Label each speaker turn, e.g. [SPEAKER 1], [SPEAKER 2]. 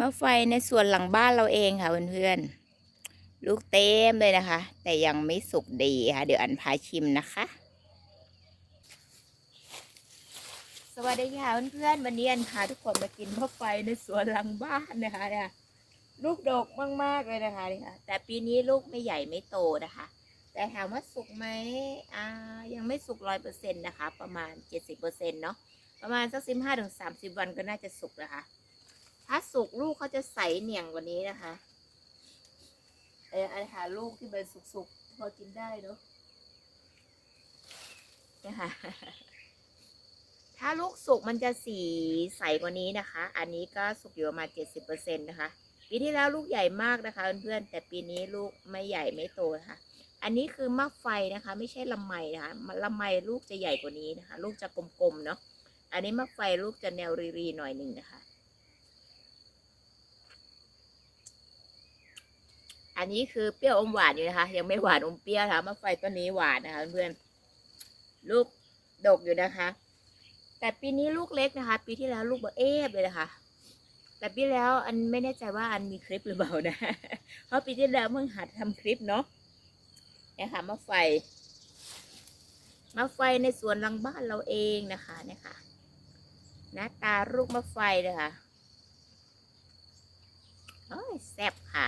[SPEAKER 1] มะไฟในสวนหลังบ้านเราเองค่ะเพื่อนๆ ลูกเต็มเลยนะคะ แต่ยังไม่สุกดีค่ะ เดี๋ยวอันพาชิมนะคะ สวัสดีค่ะเพื่อนๆ วันนี้อันพาทุกคนมากินมะไฟในสวนหลังบ้านนะคะเนี่ยลูกดกมากๆเลยนะคะนี่ค่ะ แต่ปีนี้ลูกไม่ใหญ่ไม่โตนะคะ แต่ถามว่าสุกไหมอ่า ยังไม่สุกร้อยเปอร์เซ็นต์นะคะ ประมาณเจ็ดสิบเปอร์เซ็นต์เนาะ ประมาณสักสิบห้าถึงสามสิบวันก็น่าจะสุกนะคะ ถ้าสุกลูกเขาจะใสเหนียงกว่านี้นะคะ เอออันหาลูกที่เป็นสุกๆพอกินได้เนาะเนี่ยค่ะ ถ้าลูกสุกมันจะสีใสกว่านี้นะคะ อันนี้ก็สุกอยู่ประมาณเจ็ดสิบเปอร์เซ็นต์นะคะ ปีที่แล้วลูกใหญ่มากนะคะเพื่อนๆ แต่ปีนี้ลูกไม่ใหญ่ไม่โตนะคะ อันนี้คือมะไฟนะคะ ไม่ใช่ลำไมนะคะลำไมลูกจะใหญ่กว่านี้นะคะ ลูกจะกลมๆเนาะ อันนี้มะไฟลูกจะแนวรีๆหน่อยหนึ่งนะคะ อันนี้คือเปรี้ยวอมหวานอยู่นะคะ ยังไม่หวานอมเปรี้ยวนะคะมะไฟต้นนี้หวานนะคะ เพื่อนลูกดกอยู่นะคะ แต่ปีนี้ลูกเล็กนะคะ ปีที่แล้วลูกเบอเอฟเลยนะคะ แต่ปีแล้วอันไม่แน่ใจว่าอันมีคลิปหรือเปล่านะ เพราะปีที่แล้วเพิ่งหัดทำคลิปเนาะเนี่ยค่ะมะไฟมะไฟในสวนหลังบ้านเราเองนะคะเนี่ยค่ะหน้าตาลูกมะไฟเลยค่ะโอ้ยแซ่บค่ะ